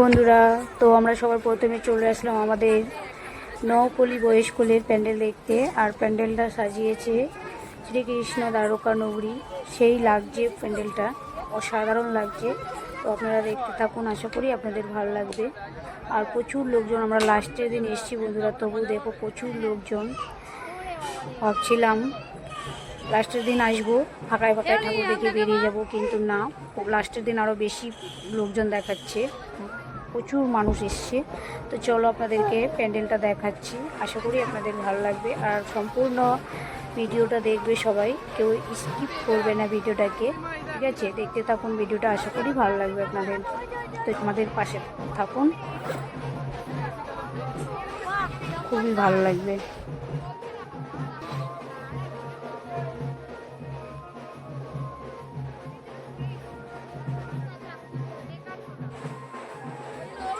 বন্ধুরা, তো আমরা সবার প্রথমে চলে আসলাম আমাদের নকলি বয়স্কুলের প্যান্ডেল দেখতে। আর প্যান্ডেলটা সাজিয়েছে শ্রীকৃষ্ণ দ্বারকা নগরী। সেই লাগছে প্যান্ডেলটা, অসাধারণ লাগছে। তো আপনারা দেখতে থাকুন, আশা করি আপনাদের ভালো লাগবে। আর প্রচুর লোকজন, আমরা লাস্টের দিন এসেছি বন্ধুরা তবু দেখো প্রচুর লোকজন। ভাবছিলাম লাস্টের দিন আসব, ফাঁকায় ফাঁকায় ঠাকুর দেখে বেরিয়ে যাব, কিন্তু না লাস্টের দিন আরও বেশি লোকজন দেখাচ্ছে। প্রচুর মানুষ এসছে। তো চলো আপনাদেরকে প্যান্ডেলটা দেখাচ্ছি। আশা করি আপনাদের ভালো লাগবে। আর সম্পূর্ণ ভিডিওটা দেখবে সবাই। কেউ স্কিপ করবে না ভিডিওটাকে। ঠিক আছে? দেখতে থাকুন ভিডিওটা। আশা করি ভালো লাগবে আপনাদের। তো আমাদের পাশে থাকুন। খুবই ভালো লাগবে।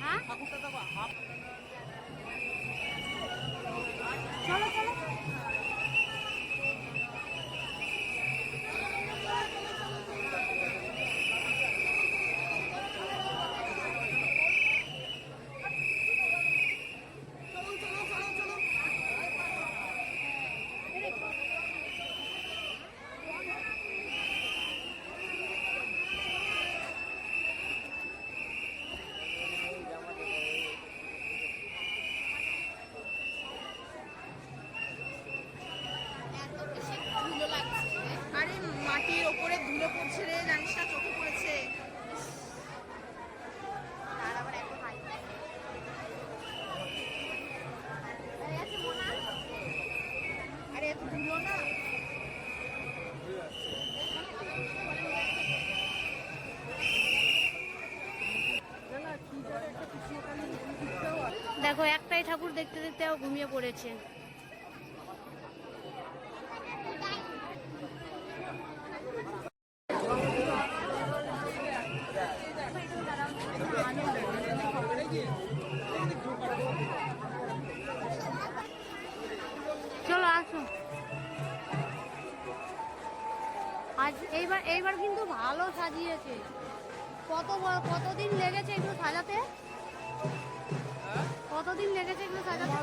হ্যাঁ? ঠাকুরটা দেবো হাফ চলো চলো আরে মাটির ওপরে ধুলো পড়ছে রে চোখে পড়েছে। আরে এত ধুলো দেখো একটাই ঠাকুর দেখতে দেখতে ঘুমিয়ে পড়েছে। চলো আসো। আজ এইবার এইবার কিন্তু ভালো সাজিয়েছে। কত কতদিন লেগেছে এগুলো সাজাতে? কতদিন লেগেছে এগুলো সাজাতে?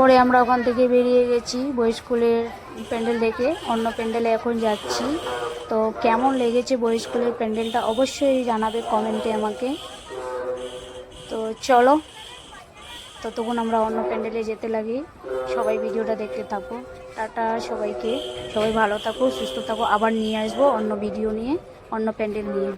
পরে আমরা ওখান থেকে বেরিয়ে গেছি বই স্কুলের প্যান্ডেল দেখে। অন্য প্যান্ডেলে এখন যাচ্ছি। তো কেমন লেগেছে বই স্কুলের প্যান্ডেলটা অবশ্যই জানাবে কমেন্টে আমাকে। তো চলো, ততক্ষণ আমরা অন্য প্যান্ডেলে যেতে লাগি। সবাই ভিডিওটা দেখতে থাকো। টাটা সবাইকে। সবাই ভালো থাকো, সুস্থ থাকো। আবার নিয়ে আসব অন্য ভিডিও নিয়ে, অন্য প্যান্ডেল নিয়ে।